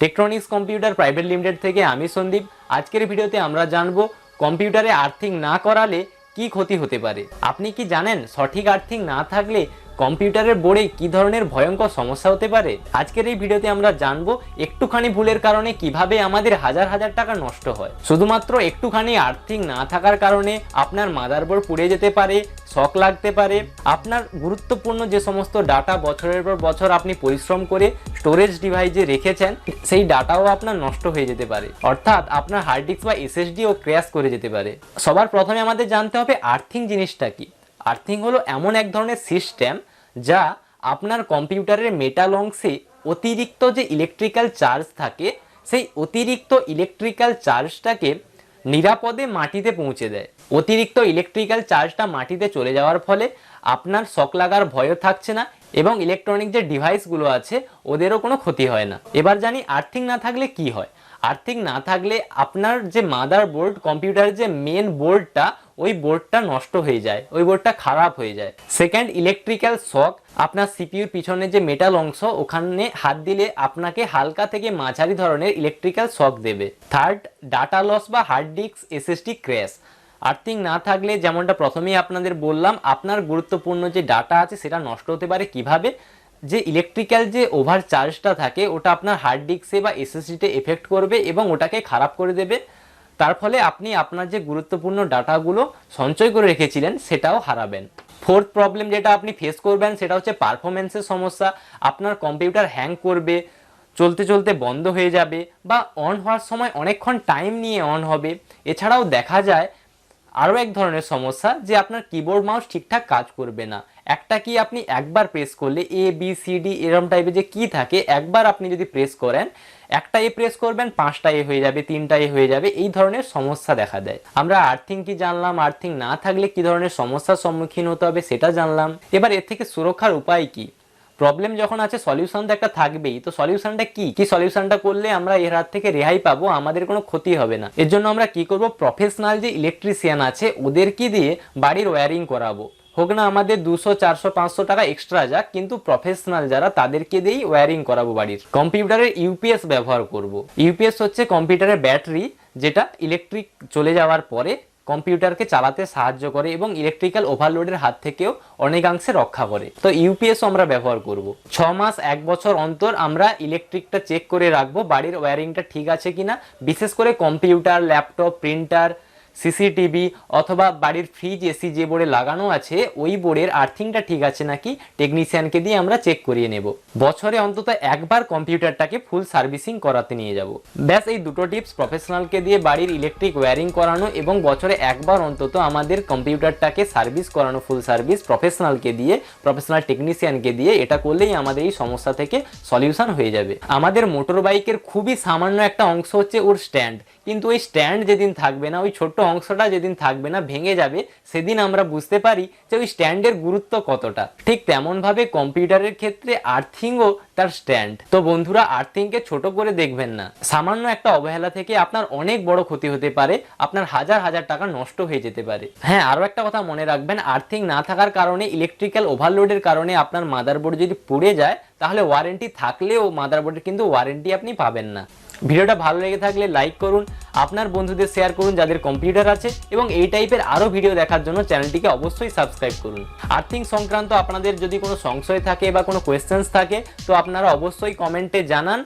টেকট্রনিক্স computer private limited থেকে আমি সন্দীপ। আজকের ভিডিওতে আমরা জানব কম্পিউটারে আর্থিং না করালে কি ক্ষতি হতে পারে। আপনি কি জানেন সঠিক আর্থিং না থাকলে কম্পিউটারের বোর্ডে কি ধরনের ভয়ঙ্কর সমস্যা হতে পারে? আজকের এই ভিডিওতে আমরা জানব একটুখানি ভুলের কারণে কীভাবে আমাদের হাজার হাজার টাকা নষ্ট হয়। শুধুমাত্র একটুখানি আর্থিং না থাকার কারণে আপনার মাদারবোর্ড পুড়ে যেতে পারে শক লাগতে পারে। আপনার গুরুত্বপূর্ণ যে সমস্ত ডাটা বছরের পর বছর আপনি পরিশ্রম করে স্টোরেজ ডিভাইসে রেখেছেন, সেই ডাটাও আপনার নষ্ট হয়ে যেতে পারে। অর্থাৎ আপনার হার্ড ডিস্ক বা এসএসডিও ক্র্যাশ করে যেতে পারে। সবার প্রথমে আমাদের জানতে হবে আর্থিং জিনিসটা কি। আর্থিং হলো এমন এক ধরনের সিস্টেম যা আপনার কম্পিউটারের মেটাল অংশে অতিরিক্ত যে ইলেকট্রিক্যাল চার্জ থাকে, সেই অতিরিক্ত ইলেকট্রিক্যাল চার্জটাকে নিরাপদে মাটিতে পৌঁছে দেয়। অতিরিক্ত ইলেকট্রিক্যাল চার্জটা মাটিতে চলে যাওয়ার ফলে আপনার শক লাগার ভয়ও থাকছে না এবং ইলেকট্রনিক যে ডিভাইসগুলো আছে, ওদেরও কোনো ক্ষতি হয় না। এবার জানি আর্থিং না থাকলে কি হয়? আর্থিং না থাকলে আপনার যে মাদার বোর্ড কম্পিউটারের যে মেন বোর্ডটা ওই বোর্ডটা নষ্ট হয়ে যায়, ওই বোর্ডটা খারাপ হয়ে যায়। সেকেন্ড ইলেকট্রিক্যাল শক আপনার সিপিউর পিছনে যে মেটাল অংশ, ওখানে হাত দিলে আপনাকে হালকা থেকে মাঝারি ধরনের ইলেকট্রিক্যাল শক দেবে। থার্ড ডাটা লস বা hard disk SSD crash earthing না থাকলে যেমনটা প্রথমেই আপনাদের বললাম, আপনার গুরুত্বপূর্ণ যে ডাটা আছে, সেটা নষ্ট হতে পারে। কীভাবে? যে ইলেকট্রিক্যাল যে ওভার চার্জটা থাকে, ওটা আপনার হার্ড ডিস্কে বা এসএসডিতে এফেক্ট করবে এবং ওটাকে খারাপ করে দেবে। তার ফলে আপনি আপনার যে গুরুত্বপূর্ণ ডাটাগুলো সঞ্চয় করে রেখেছিলেন, সেটাও হারাবেন। ফোর্থ প্রবলেম যেটা আপনি ফেস করবেন, সেটা হচ্ছে পারফরমেন্সের সমস্যা। আপনার কম্পিউটার হ্যাং করবে, চলতে চলতে বন্ধ হয়ে যাবে বা অন হওয়ার সময় অনেকক্ষণ টাইম নিয়ে অন হবে। এছাড়াও দেখা যায় আরও এক ধরনের সমস্যা যে আপনার কিবোর্ড মাউস ঠিকঠাক কাজ করবে না। একটা কি আপনি একবার প্রেস করলে এ বি সি ডি এরম টাইপের যে কি থাকে, একবার আপনি যদি প্রেস করেন একটা এ প্রেস করবেন পাঁচটা এ হয়ে যাবে তিনটা এ হয়ে যাবে, এই ধরনের সমস্যা দেখা দেয়। আমরা আর্থিং কি জানলাম আর্থিং না থাকলে কি ধরনের সমস্যার সম্মুখীন হতে হবে সেটা জানলাম। এবার এর থেকে সুরক্ষার উপায় কি? প্রবলেম যখন আছে সলিউশন তো একটা থাকবেই। তো সলিউশনটা কি? কি সলিউশনটা করলে আমরা এর হাত থেকে রেহাই পাবো? আমাদের কোনো ক্ষতি হবে না। এর জন্য আমরা কি করব? প্রফেশনাল যে ইলেকট্রিশিয়ান আছে ওদেরকে দিয়ে বাড়ির ওয়্যারিং করাবো? হোক না, আমাদের দুশো, চারশো, পাঁচশো টাকা এক্সট্রা যাক, কিন্তু প্রফেশনাল যারা, তাদেরকে দিয়েই ওয়্যারিং করাবো বাড়ির। কম্পিউটারের ইউপিএস ব্যবহার করব। ইউপিএস হচ্ছে কম্পিউটারের ব্যাটারি যেটা ইলেকট্রিক চলে যাওয়ার পরে কম্পিউটারকে চালাতে সাহায্য করে এবং ইলেকট্রিক্যাল ওভারলোডের হাত থেকেও অনেকাংশে রক্ষা করে। তো ইউপিএসও আমরা ব্যবহার করব। ছ মাস, এক বছর অন্তর আমরা ইলেকট্রিকটা চেক করে রাখব, বাড়ির ওয়্যারিংটা ঠিক আছে কিনা। বিশেষ করে কম্পিউটার ল্যাপটপ প্রিন্টার সিসিটিভি অথবা বাড়ির ফ্রিজ এসি যে বোর্ডে লাগানো আছে, ওই বোর্ডের আর্থিংটা ঠিক আছে নাকি? টেকনিশিয়ানকে দিয়ে আমরা চেক করিয়ে নেব। বছরে অন্তত একবার কম্পিউটারটাকে ফুল সার্ভিসিং করাতে নিয়ে যাব। ব্যাস, এই দুটো টিপস প্রফেশনালকে দিয়ে বাড়ির ইলেকট্রিক ওয়্যারিং করানো এবং বছরে একবার অন্তত আমাদের কম্পিউটারটাকে সার্ভিস করানো ফুল সার্ভিস প্রফেশনালকে দিয়ে প্রফেশনাল টেকনিশিয়ানকে দিয়ে, এটা করলেই আমাদের এই সমস্যা থেকে সলিউশন হয়ে যাবে। আমাদের মোটর বাইকের খুবই সামান্য একটা অংশ হচ্ছে ওর স্ট্যান্ড কিন্তু ওই স্ট্যান্ড যেদিন থাকবে না, ওই ছোট্ট অংশটা যেদিন থাকবে না, ভেঙে যাবে, সেদিন আমরা বুঝতে পারি যে ওই স্ট্যান্ডের গুরুত্ব কতটা। ঠিক তেমনভাবে কম্পিউটারের ক্ষেত্রে আর্থিংও তার স্ট্যান্ড। তো বন্ধুরা, আর্থিংকে ছোট করে দেখবেন না। সামান্য একটা অবহেলা থেকে আপনার অনেক বড় ক্ষতি হতে পারে, আপনার হাজার হাজার টাকা নষ্ট হয়ে যেতে পারে। হ্যাঁ আরও একটা কথা মনে রাখবেন, আর্থিং না থাকার কারণে, ইলেকট্রিক্যাল ওভারলোডের কারণে আপনার মাদারবোর্ড যদি পুড়ে যায়, তাহলে ওয়ারেন্টি থাকলেও মাদারবোর্ডের কিন্তু ওয়ারেন্টি আপনি পাবেন না। ভিডিওটা ভালো লেগে থাকলে লাইক করুন, আপনার বন্ধুদের শেয়ার করুন যাদের কম্পিউটার আছে, এবং এই টাইপের আরও ভিডিও দেখার জন্য চ্যানেলটিকে অবশ্যই সাবস্ক্রাইব করুন। আর্থিং সংক্রান্ত আপনাদের যদি কোনো সংশয় থাকে বা কোনো কোয়েশ্চেন্স থাকে, তো আপনারা অবশ্যই কমেন্টে জানান।